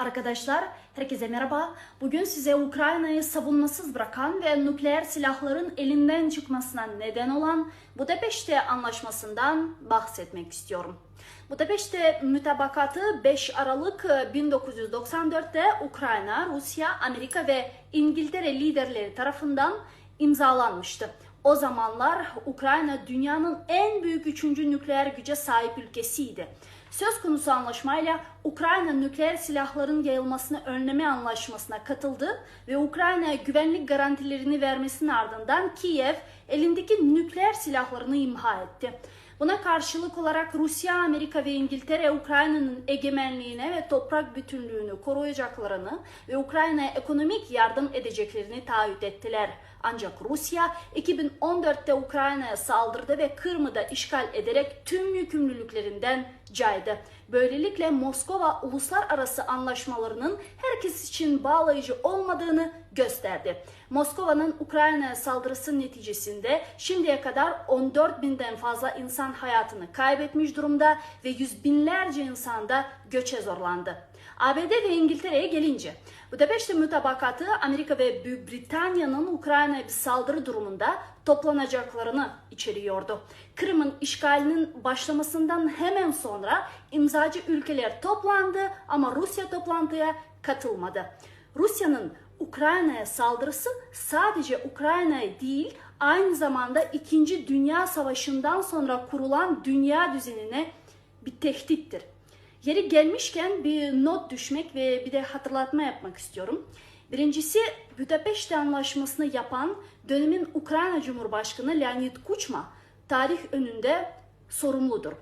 Arkadaşlar, herkese merhaba. Bugün size Ukrayna'yı savunmasız bırakan ve nükleer silahların elinden çıkmasına neden olan Budapeşte Anlaşması'ndan bahsetmek istiyorum. Budapeşte mütabakatı 5 Aralık 1994'te Ukrayna, Rusya, Amerika ve İngiltere liderleri tarafından imzalanmıştı. O zamanlar Ukrayna dünyanın en büyük üçüncü nükleer güce sahip ülkesiydi. Söz konusu anlaşmayla Ukrayna nükleer silahların yayılmasını önleme anlaşmasına katıldı ve Ukrayna'ya güvenlik garantilerini vermesinin ardından Kiev elindeki nükleer silahlarını imha etti. Buna karşılık olarak Rusya, Amerika ve İngiltere Ukrayna'nın egemenliğine ve toprak bütünlüğünü koruyacaklarını ve Ukrayna'ya ekonomik yardım edeceklerini taahhüt ettiler. Ancak Rusya 2014'te Ukrayna'ya saldırdı ve Kırım'ı işgal ederek tüm yükümlülüklerinden caydı. Böylelikle Moskova uluslararası anlaşmalarının herkes için bağlayıcı olmadığını gösterdi. Moskova'nın Ukrayna'ya saldırısı neticesinde şimdiye kadar 14 binden fazla insan hayatını kaybetmiş durumda ve yüz binlerce insan da göçe zorlandı. ABD ve İngiltere'ye gelince Budapeşte mütabakatı Amerika ve Büyük Britanya'nın Ukrayna'ya bir saldırı durumunda toplanacaklarını içeriyordu. Kırım'ın işgalinin başlamasından hemen sonra imzacı ülkeler toplandı ama Rusya toplantıya katılmadı. Rusya'nın Ukrayna'ya saldırısı sadece Ukrayna'ya değil aynı zamanda 2. Dünya Savaşı'ndan sonra kurulan dünya düzenine bir tehdittir. Yeri gelmişken bir not düşmek ve bir de hatırlatma yapmak istiyorum. Birincisi Budapeşte Anlaşması'nı yapan dönemin Ukrayna Cumhurbaşkanı Leonid Kuchma tarih önünde sorumludur.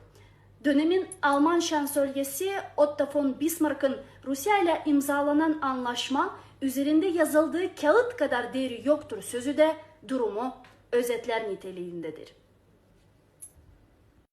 Dönemin Alman şansölyesi Otto von Bismarck'ın Rusya ile imzalanan anlaşma üzerinde yazıldığı kağıt kadar değeri yoktur sözü de durumu özetler niteliğindedir.